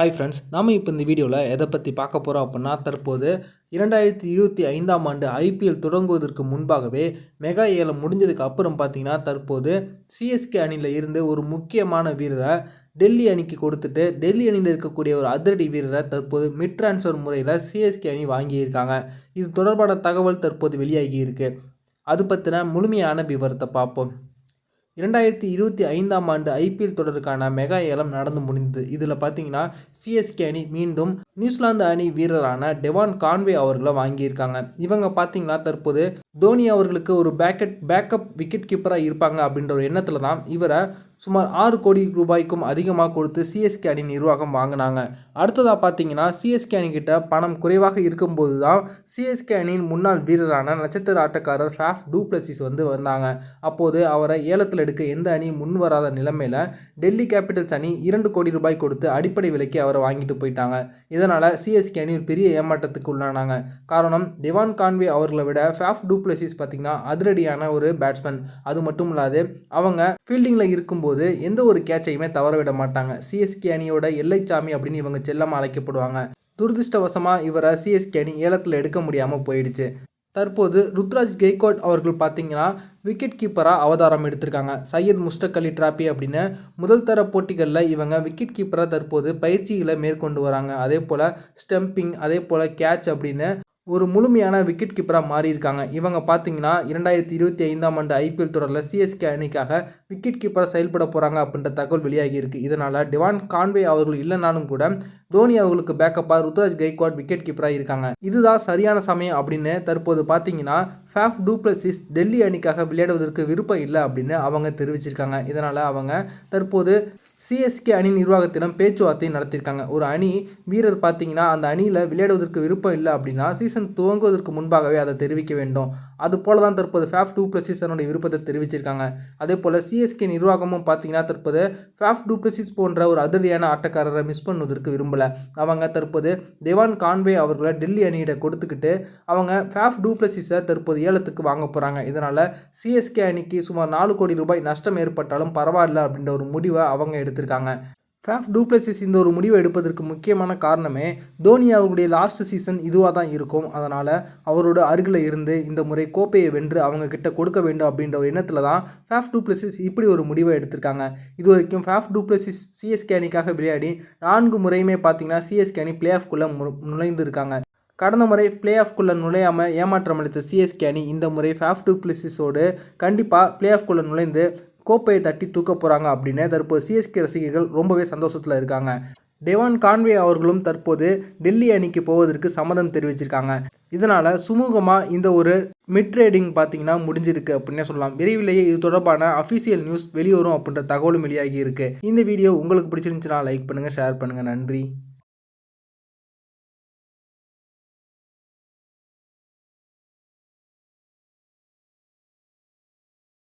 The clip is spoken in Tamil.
ஹாய் ஃப்ரெண்ட்ஸ் நாம் இப்போ இந்த வீடியோவில் எதை பற்றி பார்க்க போகிறோம் அப்படின்னா தற்போது இரண்டாயிரத்தி இருபத்தி ஐந்தாம் ஆண்டு ஐபிஎல் தொடங்குவதற்கு முன்பாகவே மெகா ஏலம் முடிஞ்சதுக்கு அப்புறம் பார்த்தீங்கன்னா தற்போது சிஎஸ்கே அணியில் இருந்து ஒரு முக்கியமான வீரரை டெல்லி அணிக்கு கொடுத்துட்டு டெல்லி அணியில் இருக்கக்கூடிய ஒரு அதிரடி வீரரை தற்போது மிட் ட்ரான்ஸ்ஃபர் முறையில் சிஎஸ்கே அணி வாங்கியிருக்காங்க. இது தொடர்பான தகவல் தற்போது வெளியாகி இருக்குது அது பற்றின முழுமையான விவரத்தை பார்ப்போம். இரண்டாயிரத்தி இருபத்தி ஐந்தாம் ஆண்டு ஐபிஎல் தொடருக்கான மெகா ஏலம் நடந்து முடிந்தது. இதில் பார்த்தீங்கன்னா சிஎஸ்கே அணி மீண்டும் நியூசிலாந்து அணி வீரரான டெவான் கான்வே அவர்களை வாங்கியிருக்காங்க. இவங்க பார்த்தீங்கன்னா தற்போது தோனி அவர்களுக்கு ஒரு பேக்கெட் பேக்கப் விக்கெட் கீப்பராக இருப்பாங்க அப்படின்ற ஒரு எண்ணத்தில் தான் இவரை சுமார் ஆறு கோடி ரூபாய்க்கும் அதிகமாக கொடுத்து சிஎஸ்கே அணி நிர்வாகம் வாங்கினாங்க. அடுத்ததாக பார்த்தீங்கன்னா சிஎஸ்கே அணிக்கிட்ட பணம் குறைவாக இருக்கும்போது தான் சிஎஸ்கே அணியின் முன்னாள் வீரரான நட்சத்திர ஆட்டக்காரர் ஃபேஃப் டூப்ளசிஸ் வந்து வந்தாங்க. அப்போது அவரை ஏலத்தில் எடுக்க எந்த அணியும் முன் வராத நிலைமையில் டெல்லி கேபிட்டல்ஸ் அணி இரண்டு கோடி ரூபாய் கொடுத்து அடிப்படை விலைக்கு அவரை வாங்கிட்டு போயிட்டாங்க. இதனால் சிஎஸ்கே அணி ஒரு பெரிய ஏமாற்றத்துக்கு உள்ளானாங்க. காரணம் திவான் கான்வே அவர்களை விட ஃபேஃப் டூப்ளசிஸ் பார்த்திங்கன்னா அதிரடியான ஒரு பேட்ஸ்மேன் அது மட்டும் இல்லாது அவங்க ஃபீல்டிங்கில் இருக்கும்போது போது எந்த ஒரு கேட்சையுமே தவற விட மாட்டாங்க. சிஎஸ்கே அணியோட எல்லைச்சாமி அப்படின்னு இவங்க செல்லமாக அழைக்கப்படுவாங்க. துரதிருஷ்டவசமாக இவரை சிஎஸ்கே அணி ஏலத்தில் எடுக்க முடியாமல் போயிடுச்சு. தற்போது ருத்ராஜ் கெய்கோட் அவர்கள் பார்த்தீங்கன்னா விக்கெட் கீப்பராக அவதாரம் எடுத்திருக்காங்க. சையத் முஸ்டக் அலி டிராபி அப்படின்னு முதல் தர போட்டிகளில் இவங்க விக்கெட் கீப்பராக தற்போது பயிற்சிகளை மேற்கொண்டு வராங்க. அதே போல் ஸ்டம்பிங் அதே போல் கேட்ச் அப்படின்னு ஒரு முழுமையான விக்கெட் கீப்பராக மாறியிருக்காங்க. இவங்க பார்த்தீங்கன்னா இரண்டாயிரத்தி இருபத்தி ஐந்தாம் ஆண்டு ஐபிஎல் தொடரில் சிஎஸ்கே அணிக்காக விக்கெட் கீப்பராக செயல்பட போகிறாங்க அப்படின்ற தகவல் வெளியாகி இருக்குது இதனால் டிவான் கான்வே அவர்கள் இல்லைனாலும் கூட தோனி அவர்களுக்கு பேக்கப்பாக ருத்ராஜ் கைக்வாட் விக்கெட் கீப்பராக இருக்காங்க. இதுதான் சரியான சமயம் அப்படின்னு தற்போது பார்த்தீங்கன்னா ஃபேஃப் டூப்ளசிஸ் டெல்லி அணிக்காக விளையாடுவதற்கு விருப்பம் இல்லை அப்படின்னு அவங்க தெரிவிச்சிருக்காங்க. இதனால் அவங்க தற்போது சிஎஸ்கே அணி நிர்வாகத்திடம் பேச்சுவார்த்தை நடத்தியிருக்காங்க ஒரு அணி வீரர் பார்த்தீங்கன்னா அந்த அணியில் விளையாடுவதற்கு விருப்பம் இல்லை அப்படின்னா சீசன் துவங்குவதற்கு முன்பாகவே அதை தெரிவிக்க வேண்டும். அது போல தான் தற்போது ஃபேஃப் டூப்ளசிஸ் தன்னுடைய விருப்பத்தை தெரிவிச்சிருக்காங்க. அதே போல் சிஎஸ்கே நிர்வாகமும் பார்த்தீங்கன்னா தற்போது ஃபேஃப் டூப்ளசிஸ் போன்ற ஒரு அதிரடியான ஆட்டக்காரரை மிஸ் பண்ணுவதற்கு விரும்பலை. அவங்க தற்போது தேவான் கான்வே அவர்களை டெல்லி அணியிட கொடுத்துக்கிட்டு அவங்க ஃபேஃப் டூப்ளசிஸை தற்போது ஏலத்துக்கு வாங்க போகிறாங்க இதனால் சிஎஸ்கே அணிக்கு சுமார் நாலு கோடி ரூபாய் நஷ்டம் ஏற்பட்டாலும் பரவாயில்ல அப்படின்ற ஒரு முடிவை அவங்க எடுத்திருக்காங்க. ஃபேஃப் டூப்ளசிஸ் இந்த ஒரு முடிவை எடுப்பதற்கு முக்கியமான காரணமே தோனி அவருடைய லாஸ்ட் சீசன் இதுவாக தான் இருக்கும். அதனால் அவரோட அருகில் இருந்து இந்த முறை கோப்பையை வென்று அவங்க கிட்ட கொடுக்க வேண்டும் அப்படின்ற ஒரு எண்ணத்தில் தான் ஃபேஃப் டூப்ளசிஸ் இப்படி ஒரு முடிவை எடுத்திருக்காங்க. இது வரைக்கும் ஃபேஃப் டூப்ளசிஸ் சிஎஸ்கே அணிக்காக விளையாடி நான்கு முறையுமே பார்த்தீங்கன்னா சிஎஸ்கே அணி பிளே ஆஃப்குள்ளே நுழைந்திருக்காங்க. கடந்த முறை பிளே ஆஃப்குள்ளே நுழையாமல் ஏமாற்றம் அளித்த சிஎஸ்கே அணி இந்த முறை ஃபேஃப் டூப்ளிசிஸோடு கண்டிப்பாக பிளே ஆஃப்குள்ளே நுழைந்து கோப்பையை தட்டி தூக்க போகிறாங்க அப்படின்னு தற்போது சிஎஸ்கே ரசிகர்கள் ரொம்பவே சந்தோஷத்தில் இருக்காங்க. டெவான் கான்வே அவர்களும் தற்போது டெல்லி அணிக்கு போவதற்கு சம்மதம் தெரிவிச்சிருக்காங்க. இதனால் சுமூகமாக இந்த ஒரு மிட் ட்ரேடிங் பார்த்தீங்கன்னா முடிஞ்சிருக்கு அப்படின்னே சொல்லலாம். விரைவிலேயே இது தொடர்பான அஃபிஷியல் நியூஸ் வெளிவரும் அப்படின்ற தகவலும் வெளியாகி இருக்குது இந்த வீடியோ உங்களுக்கு பிடிச்சிருந்துச்சுன்னா லைக் பண்ணுங்கள் ஷேர் பண்ணுங்கள் நன்றி.